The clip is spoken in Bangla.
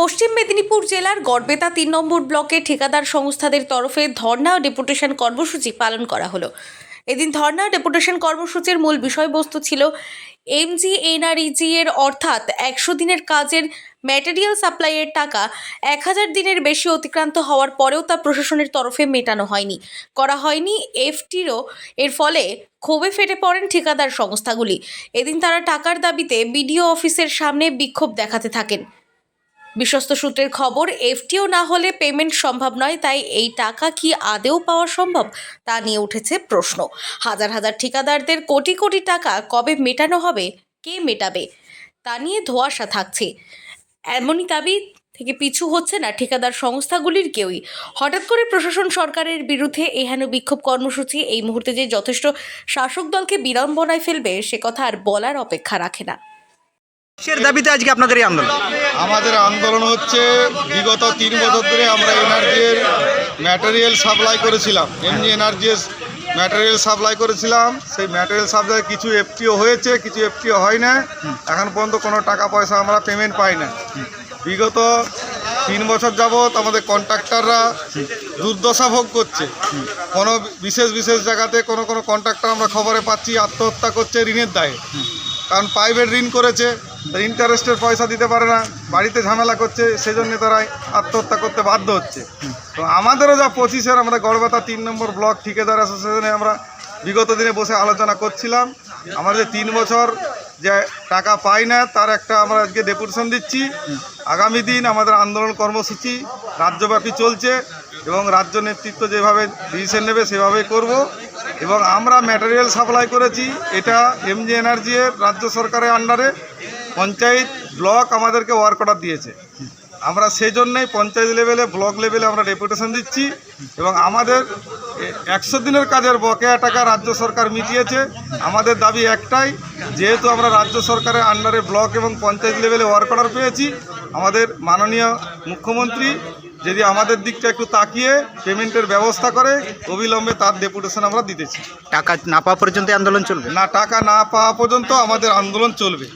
পশ্চিম মেদিনীপুর জেলার গড়বেতা তিন নম্বর ব্লকে ঠিকাদার সংস্থাদের তরফে ধর্ণা ও ডেপুটেশন কর্মসূচি পালন করা হলো। এদিন ধর্ণা ডেপুটেশন কর্মসূচির মূল বিষয়বস্তু ছিল এমজি এনআরইজি এর অর্থাৎ একশো দিনের কাজের ম্যাটেরিয়াল সাপ্লাইয়ের টাকা এক হাজার দিনের বেশি অতিক্রান্ত হওয়ার পরেও তা প্রশাসনের তরফে মেটানো হয়নি। করা হয়নি এফটিরও। এর ফলে ক্ষোভে ফেটে পড়েন ঠিকাদার সংস্থাগুলি। এদিন তারা টাকার দাবিতে বিডিও অফিসের সামনে বিক্ষোভ দেখাতে থাকেন। বিশ্বস্ত সূত্রের খবর, এফটিও না হলে পেমেন্ট সম্ভব নয়, তাই এই টাকা কি আদেও পাওয়া সম্ভব, তা নিয়ে উঠেছে প্রশ্ন। হাজার হাজার ঠিকাদারদের কোটি কোটি টাকা কবে মেটানো হবে, কে মেটাবে, তা নিয়ে ধোঁয়াশা থাকছে। এমনই দাবি থেকে পিছু হচ্ছে না ঠিকাদার সংস্থাগুলির কেউই। হঠাৎ করে প্রশাসন সরকারের বিরুদ্ধে এহেন বিক্ষোভ কর্মসূচি, এই মুহূর্তে যে যথেষ্ট শাসক দলকে বিড়ম্বনায় ফেলবে, সে কথা আর বলার অপেক্ষা রাখে না। আজকে আপনাদের এই আন্দোলন? আমাদের আন্দোলন হচ্ছে বিগত তিন বছর ধরে আমরা এনার্জির ম্যাটেরিয়াল সাপ্লাই করেছিলাম। এমনি এনার্জির ম্যাটেরিয়াল সাপ্লাই করেছিলাম। সেই ম্যাটেরিয়াল সাপ্লাই কিছু এফটিও হয়েছে, কিছু এফটিও হয় না এখন পর্যন্ত কোনো টাকা পয়সা আমরা পেমেন্ট পাই না বিগত তিন বছর যাবৎ আমাদের কন্ট্রাক্টররা দুর্দশা ভোগ করছে। কোনো বিশেষ বিশেষ জায়গাতে কোনো কোনো কন্ট্রাক্টর আমরা খবরে পাচ্ছি, আত্মহত্যা করছে ঋণের দায়ে। কারণ প্রাইভেট ঋণ করেছে। ইন্টারেস্টের পয়সা দিতে পারে না, বাড়িতে ঝামেলা করছে, সেজন্য তারা আত্মহত্যা করতে বাধ্য হচ্ছে। তো আমাদেরও যা পঁচিশের আমরা গড়বাতা তিন নম্বর ব্লক ঠিকাদার অ্যাসোসিয়েশনে আমরা বিগত দিনে বসে আলোচনা করছিলাম। আমাদের তিন বছর যে টাকা পাই না, তার একটা আমরা আজকে ডেপুটেশন দিচ্ছি। আগামী দিন আমাদের আন্দোলন কর্মসূচি রাজ্যব্যাপী চলছে এবং রাজ্য নেতৃত্ব যেভাবে ডিসিশন নেবে, সেভাবেই করব। এবং আমরা ম্যাটেরিয়াল সাপ্লাই করেছি, এটা এমজি এনার্জি রাজ্য সরকারের আন্ডারে পঞ্চায়েত ব্লক আমাদেরকে ওয়ার্ক অর্ডার দিয়েছে। আমরা সেই জন্যই পঞ্চায়েত লেভেলে ব্লক লেভেলে আমরা ডেপুটেশন দিচ্ছি এবং আমাদের একশো দিনের কাজের বকেয়া টাকা রাজ্য সরকার মিটিয়েছে। আমাদের দাবি একটাই যেহেতু আমরা রাজ্য সরকারের আন্ডারে ব্লক এবং পঞ্চায়েত লেভেলে ওয়ার্ক অর্ডার পেয়েছি আমাদের মাননীয় মুখ্যমন্ত্রী যদি আমাদের দিকটা একটু তাকিয়ে পেমেন্টের ব্যবস্থা করে অবিলম্বে তার ডেপুটেশন আমরা দিতেছি। টাকা না পাওয়া পর্যন্ত আন্দোলন চলবে? না টাকা না পাওয়া পর্যন্ত আমাদের আন্দোলন চলবে।